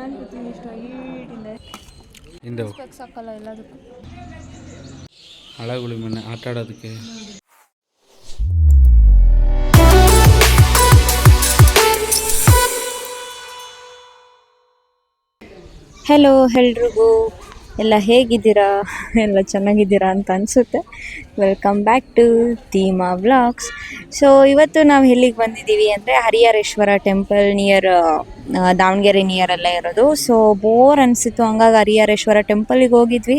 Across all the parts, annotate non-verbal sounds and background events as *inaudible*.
ನಾನು ಕೂತೀನಿ ಇಷ್ಟು ಹೈಟಿಂದ. ಹಿಂದೆ ಸ್ಪೆಕ್ಸ್ ಹಾಕಲ್ಲ ಎಲ್ಲದಕ್ಕೂ. ಹಳಗುಳಿ ಮನೆ ಆಟ ಆಡೋದಕ್ಕೆ. ಹಲೋ ಎಲ್ರಿಗೂ. ಎಲ್ಲ ಹೇಗಿದ್ದೀರಾ? ಎಲ್ಲ ಚೆನ್ನಾಗಿದ್ದೀರಾ ಅಂತ ಅನಿಸುತ್ತೆ. Welcome back to Theema vlogs so ಇವತ್ತು ನಾವು ಎಲ್ಲಿಗೆ ಬಂದಿದ್ದೀವಿ ಅಂದರೆ ಹರಿಹರೇಶ್ವರ ಟೆಂಪಲ್ ನಿಯರ್ ದಾವಣಗೆರೆ ನಿಯರಲ್ಲೇ ಇರೋದು. ಸೊ ಬೋರ್ ಅನಿಸಿತ್ತು. ಹಂಗಾಗಿ ಹರಿಹರೇಶ್ವರ ಟೆಂಪಲಿಗೆ ಹೋಗಿದ್ವಿ.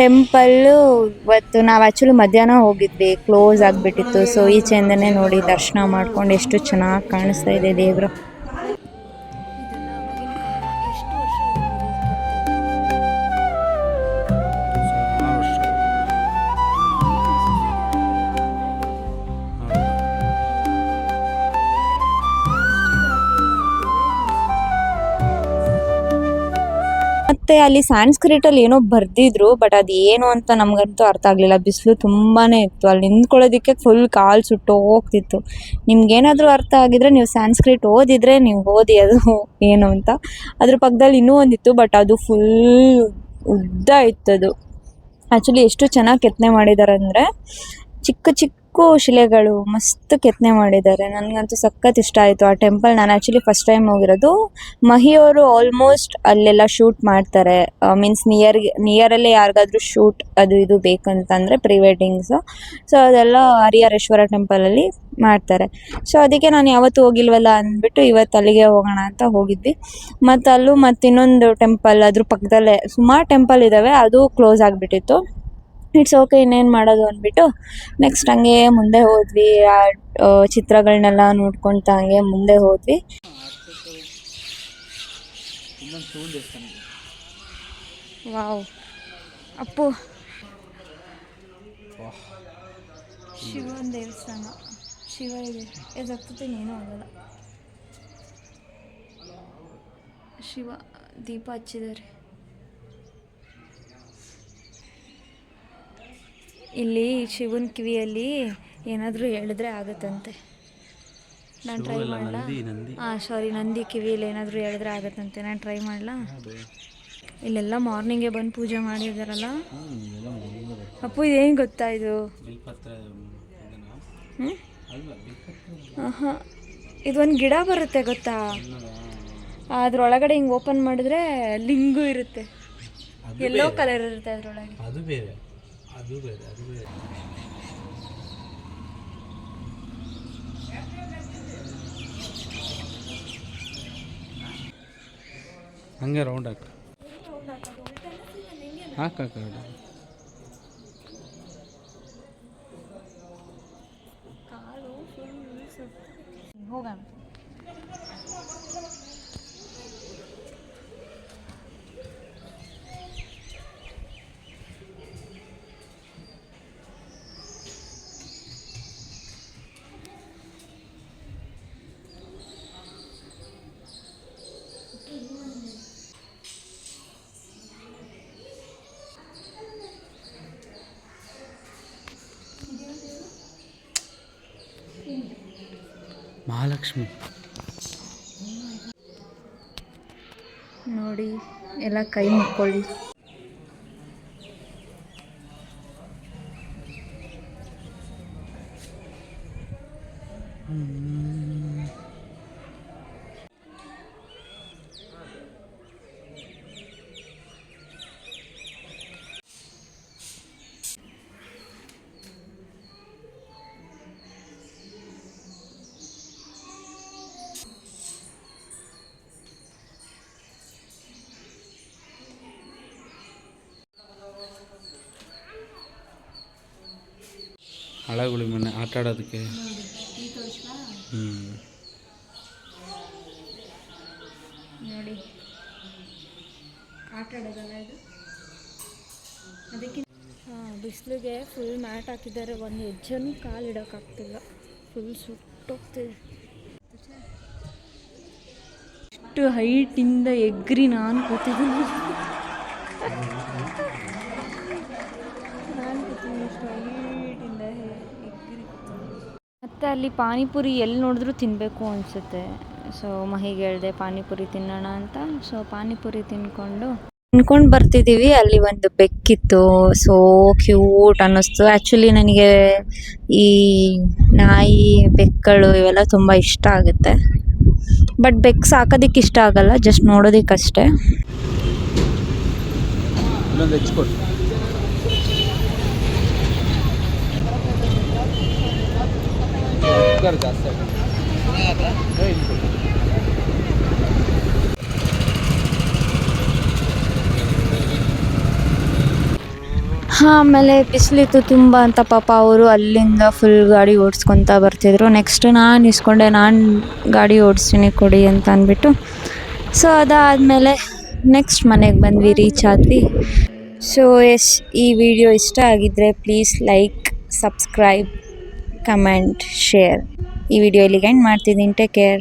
ಟೆಂಪಲ್ಲು ಇವತ್ತು ನಾವು ಆ್ಯಕ್ಚುಲಿ ಮಧ್ಯಾಹ್ನ ಹೋಗಿದ್ವಿ. ಕ್ಲೋಸ್ ಆಗಿಬಿಟ್ಟಿತ್ತು. ಸೊ ಈಚೆಯಿಂದನೇ ನೋಡಿ ದರ್ಶನ ಮಾಡ್ಕೊಂಡು ಎಷ್ಟು ಚೆನ್ನಾಗಿ ಕಾಣಿಸ್ತಾ ಇದೆ ದೇವರು. ಮತ್ತೆ ಅಲ್ಲಿ ಸ್ಯಾನ್ಸ್ಕ್ರಿಟಲ್ಲಿ ಏನೋ ಬರ್ದಿದ್ರು ಬಟ್ ಅದು ಏನು ಅಂತ ನಮಗಂತೂ ಅರ್ಥ ಆಗಲಿಲ್ಲ. ಬಿಸಿಲು ತುಂಬಾನೇ ಇತ್ತು. ಅಲ್ಲಿ ನಿಂತ್ಕೊಳ್ಳೋದಿಕ್ಕೆ ಫುಲ್ ಕಾಲು ಸುಟ್ಟು ಹೋಗ್ತಿತ್ತು. ನಿಮ್ಗೇನಾದರೂ ಅರ್ಥ ಆಗಿದ್ರೆ ನೀವು ಸ್ಯಾನ್ಸ್ಕ್ರಿಟ್ ಓದಿದ್ರೆ ನೀವು ಓದಿ ಅದು *laughs* ಏನು ಅಂತ. ಅದ್ರ ಪಕ್ಕದಲ್ಲಿ ಇನ್ನೂ ಒಂದಿತ್ತು ಬಟ್ ಅದು ಫುಲ್ ಉದ್ದ ಇತ್ತದು. ಆ್ಯಕ್ಚುಲಿ ಎಷ್ಟು ಚೆನ್ನಾಗಿ ಕೆತ್ತನೆ ಮಾಡಿದ್ದಾರೆ ಅಂದರೆ ಚಿಕ್ಕ ಚಿಕ್ಕ ಶಿಲೆಗಳು ಮಸ್ತ್ ಕೆತ್ತನೆ ಮಾಡಿದ್ದಾರೆ. ನನಗಂತೂ ಸಖತ್ ಇಷ್ಟ ಆಯಿತು ಆ ಟೆಂಪಲ್ ನಾನು ಆ್ಯಕ್ಚುಲಿ ಫಸ್ಟ್ ಟೈಮ್ ಹೋಗಿರೋದು ಮಹಿಯವರು ಆಲ್ಮೋಸ್ಟ್ ಅಲ್ಲೆಲ್ಲ ಶೂಟ್ ಮಾಡ್ತಾರೆ. ಮೀನ್ಸ್ ನಿಯರ್ ನಿಯರಲ್ಲೇ ಯಾರಿಗಾದ್ರೂ ಶೂಟ್ ಅದು ಇದು ಬೇಕಂತಂದರೆ ಪ್ರೀ ವೆಡ್ಡಿಂಗ್ಸು ಸೊ ಅದೆಲ್ಲ ಹರಿಹರೇಶ್ವರ ಟೆಂಪಲಲ್ಲಿ ಮಾಡ್ತಾರೆ. ಸೊ ಅದಕ್ಕೆ ನಾನು ಯಾವತ್ತೂ ಹೋಗಿಲ್ವಲ್ಲ ಅಂದ್ಬಿಟ್ಟು ಇವತ್ತು ಅಲ್ಲಿಗೆ ಹೋಗೋಣ ಅಂತ ಹೋಗಿದ್ವಿ. ಮತ್ತು ಅಲ್ಲೂ ಮತ್ತು ಇನ್ನೊಂದು ಟೆಂಪಲ್ ಅದ್ರ ಪಕ್ಕದಲ್ಲೇ, ಸುಮಾರು ಟೆಂಪಲ್ ಇದ್ದಾವೆ ಅದು ಕ್ಲೋಸ್ ಆಗಿಬಿಟ್ಟಿತ್ತು. ಇಟ್ಸ್ ಓಕೆ ಇನ್ನೇನು ಮಾಡೋದು ಅಂದ್ಬಿಟ್ಟು ನೆಕ್ಸ್ಟ್ ಹಂಗೆ ಮುಂದೆ ಹೋದ್ವಿ. ಆ ಚಿತ್ರಗಳನ್ನೆಲ್ಲ ನೋಡ್ಕೊಳ್ತಾ ಹಂಗೆ ಮುಂದೆ ಹೋದ್ವಿ. ವಾವ್. ಅಪ್ಪು. ಶಿವನ ದೇವಸ್ಥಾನ. ಶಿವ ಇದೆ ಎದಕ್ಕೆ ಏನೂ ಆಗಲ್ಲ. ಶಿವ ದೀಪ ಹಚ್ಚಿದ್ದಾರೆ. ಇಲ್ಲಿ ಶಿವನ ಕಿವಿಯಲ್ಲಿ ಏನಾದರೂ ಹೇಳಿದ್ರೆ ಆಗುತ್ತಂತೆ. ನಾನು ಟ್ರೈ ಮಾಡಲಾ? ಹಾಂ ಸಾರಿ ನಂದಿ ಕಿವಿಯಲ್ಲಿ ಏನಾದರೂ ಹೇಳಿದ್ರೆ ಆಗುತ್ತಂತೆ. ನಾನು ಟ್ರೈ ಮಾಡಲಾ? ಇಲ್ಲೆಲ್ಲ ಮಾರ್ನಿಂಗೇ ಬಂದು ಪೂಜೆ ಮಾಡಿದಾರಲ್ಲ. ಅಪ್ಪು ಇದೇನು ಗೊತ್ತಾ ಇದು? ಹಾಂ ಇದು ಒಂದು ಗಿಡ ಬರುತ್ತೆ ಗೊತ್ತಾ? ಅದ್ರೊಳಗಡೆ ಹಿಂಗೆ ಓಪನ್ ಮಾಡಿದ್ರೆ ಲಿಂಗು ಇರುತ್ತೆ. ಎಲ್ಲೋ ಕಲರ್ ಇರುತ್ತೆ ಅದರೊಳಗೆ. ಅದು ಬೇರೆ. ಅದು ಬೇರೆ ಅದು ಬೇರೆ. ಹಂಗೆ ರೌಂಡ್ ಹಾಕ. ಹಾಕ ಹಾಕ ಹೋಗೋಣ. ಮಹಾಲಕ್ಷ್ಮಿ. ನೋಡಿ ಎಲ್ಲ ಕೈ ಮುಕ್ಕೊಳ್ಳಿ. ಹಳಗುಳಿ ಮನೆ ಆಟ ಆಡೋದಕ್ಕೆ. ಹ್ಞೂ ನೋಡಿ. ಆಟ ಆಡೋದಲ್ಲ ಇದು? ಅದಕ್ಕೆ ಬಿಸಿಲಿಗೆ ಫುಲ್ ಮ್ಯಾಟ್ ಹಾಕಿದ್ದಾರೆ. ಒಂದು ಹೆಜ್ಜೆನೂ ಕಾಲು ಇಡೋಕ್ಕಾಗ್ತಿಲ್ಲ ಫುಲ್ ಸುಟ್ಟೋಗ್ತಿದೆ. ಎಷ್ಟು ಹೈಟಿಂದ ಎಗ್ರಿ ನಾನು ಕೂತಿದ್ದೀನಿ. ನಾನು ಕೂತಿದ್ದೀನಿ ಇಷ್ಟು ಮತ್ತು ಅಲ್ಲಿ ಪಾನಿಪುರಿ ಎಲ್ಲಿ ನೋಡಿದ್ರೂ ತಿನ್ನಬೇಕು ಅನಿಸುತ್ತೆ. ಸೊ ಮಹಿಗೆ ಹೇಳಿದೆ ಪಾನಿಪುರಿ ತಿನ್ನೋಣ ಅಂತ. ಸೊ ಪಾನಿಪುರಿ ತಿನ್ಕೊಂಡು ತಿನ್ಕೊಂಡು ಬರ್ತಿದ್ದೀವಿ ಅಲ್ಲಿ ಒಂದು ಬೆಕ್ಕಿತ್ತು. ಸೋ ಕ್ಯೂಟ್ ಅನ್ನಿಸ್ತು. ಆ್ಯಕ್ಚುಲಿ ನನಗೆ ಈ ನಾಯಿ ಬೆಕ್ಕಗಳು ಇವೆಲ್ಲ ತುಂಬ ಇಷ್ಟ ಆಗುತ್ತೆ. ಬಟ್ ಬೆಕ್ಕು ಸಾಕೋದಕ್ಕೆ ಇಷ್ಟ ಆಗಲ್ಲ. ಜಸ್ಟ್ ನೋಡೋದಕ್ಕಷ್ಟೇ. ಇನ್ನೊಂದು ಹೆಚ್ಚಿಕೊಟ್ಟು ಹಾಂ, ಆಮೇಲೆ ಬಿಸಿಲಿತ್ತು ತುಂಬ ಅಂತ ಪಾಪ ಅವರು ಅಲ್ಲಿಂದ ಫುಲ್ ಗಾಡಿ ಓಡಿಸ್ಕೊತ ಬರ್ತಿದ್ರು. ನೆಕ್ಸ್ಟ್ ನಾನು ಇಸ್ಕೊಂಡೆ, ನಾನು ಗಾಡಿ ಓಡಿಸ್ತೀನಿ ಕೊಡಿ ಅಂತ ಅಂದ್ಬಿಟ್ಟು. ಸೊ ಅದಾದಮೇಲೆ ನೆಕ್ಸ್ಟ್ ಮನೆಗೆ ಬಂದ್ವಿ ರೀಚ್ ಆದ್ವಿ. ಸೊ ಎಸ್ ಈ ವಿಡಿಯೋ ಇಷ್ಟ ಆಗಿದ್ದರೆ please like subscribe comment share ಈ ವಿಡಿಯೋ ಇಲ್ಲಿಗೆ ಎಂಡ್ ಮಾಡ್ತಿದ್ದೀನಿ. Take care